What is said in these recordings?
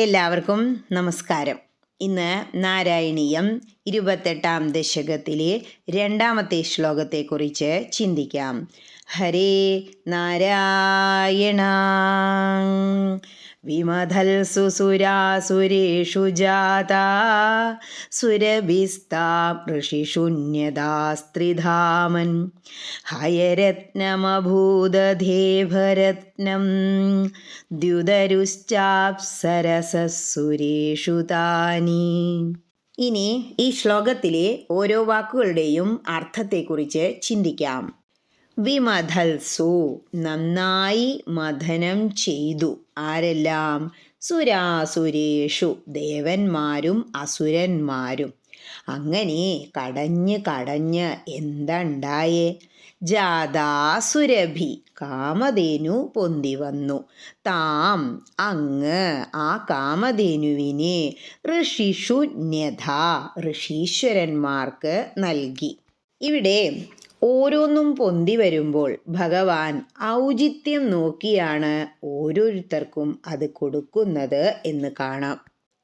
എല്ലാവർക്കും നമസ്കാരം. ഇന്ന് നാരായണീയം ഇരുപത്തെട്ടാം ദശകത്തിലെ രണ്ടാമത്തെ ശ്ലോകത്തെക്കുറിച്ച് ചിന്തിക്കാം. ഹരേ നാരായണ വിമധൽ സുസുരാസുരേഷു ജാതാ. സുരഭിസ്താ ഋഷിശൂന്യതാസ്ത്രിധാമൻ ഹയരത്നമഭൂതധേഭരത്നം ദ്യുതരുശ്ചാപ്സരസസുരേഷു താനി. ഇനി ഈ ശ്ലോകത്തിലെ ഓരോ വാക്കുകളുടെയും അർത്ഥത്തെക്കുറിച്ച് ചിന്തിക്കാം. വിമഥൽസു നന്നായി മഥനം ചെയ്തു. ആരെല്ലാം? സുരാസുരേഷു. ദേവന്മാരും അസുരന്മാരും. അങ്ങനെ കടഞ്ഞ് കടഞ്ഞ് എന്തണ്ടായേ? ജാതാസുരഭി കാമധേനു പൊന്തി വന്നു. താം അങ്ങ് ആ കാമധേനുവിനെ ഋഷിഷുന്യഥ ഋഷീശ്വരന്മാർക്ക് നൽകി. ഇവിടെ ഓരോന്നും പൊന്തി വരുമ്പോൾ ഭഗവാൻ ഔചിത്യം നോക്കിയാണ് ഓരോരുത്തർക്കും അത് കൊടുക്കുന്നത് എന്ന് കാണാം.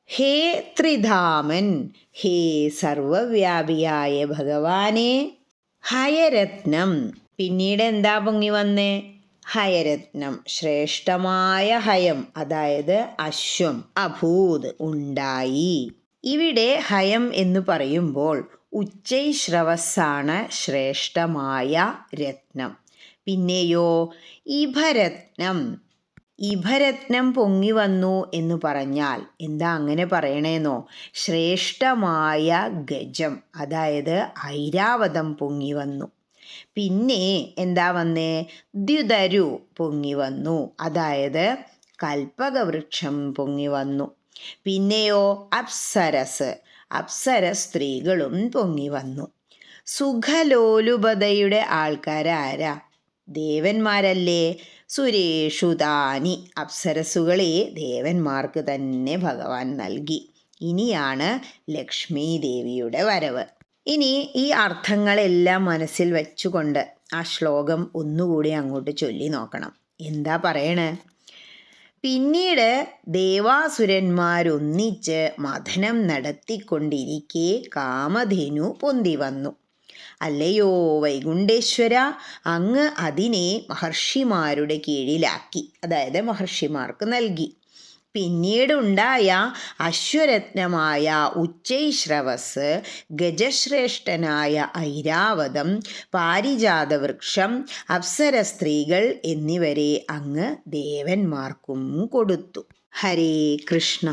ഹേ ത്രിധാമൻ ഹേ സർവവ്യാപിയായ ഭഗവാനെ ഹയരത്നം. പിന്നീട് എന്താ പൊങ്ങി വന്നേ? ഹയരത്നം ശ്രേഷ്ഠമായ ഹയം അതായത് അശ്വം അഭൂത് ഉണ്ടായി. ഇവിടെ ഹയം എന്ന് പറയുമ്പോൾ ഉച്ചൈശ്രവസ്സാണ് ശ്രേഷ്ഠമായ രത്നം. പിന്നെയോ ഇഭരത്നം ഇഭരത്നം പൊങ്ങി വന്നു എന്ന് പറഞ്ഞാൽ എന്താ അങ്ങനെ പറയണേന്നോ? ശ്രേഷ്ഠമായ ഗജം അതായത് ഐരാവതം പൊങ്ങി വന്നു. പിന്നെ എന്താ വന്നേ? ദ്യുതരു പൊങ്ങി വന്നു അതായത് കൽപ്പകവൃക്ഷം പൊങ്ങി വന്നു. പിന്നെയോ അപ്സരസ് അപ്സര സ്ത്രീകളും പൊങ്ങി വന്നു സുഖലോലുപതയുടെ ആൾക്കാരാരാ? ദേവന്മാരല്ലേ? സുരേഷുദാനി അപ്സരസുകളെ ദേവന്മാർക്ക് തന്നെ ഭഗവാൻ നൽകി. ഇനിയാണ് ലക്ഷ്മി ദേവിയുടെ വരവ്. ഇനി ഈ അർത്ഥങ്ങളെല്ലാം മനസ്സിൽ വെച്ചുകൊണ്ട് ആ ശ്ലോകം ഒന്നുകൂടി അങ്ങോട്ട് ചൊല്ലി നോക്കണം. എന്താ പറയണേ? പിന്നീട് ദേവാസുരന്മാരൊന്നിച്ച് മഥനം നടത്തിക്കൊണ്ടിരിക്കെ കാമധേനു പൊന്തി വന്നു. അല്ലയോ വൈകുണ്ഠേശ്വര അങ്ങ് അതിനെ മഹർഷിമാരുടെ കീഴിലാക്കി. അതായത് മഹർഷിമാർക്ക് നൽകി. പിന്നീടുണ്ടായ അശ്വരത്നമായ ഉച്ചൈശ്രവസ് ഗജശ്രേഷ്ഠനായ ഐരാവതം പാരിജാതവൃക്ഷം അപ്സര സ്ത്രീകൾ എന്നിവരെ അങ്ങ് ദേവന്മാർക്കും കൊടുത്തു. ഹരേ കൃഷ്ണ.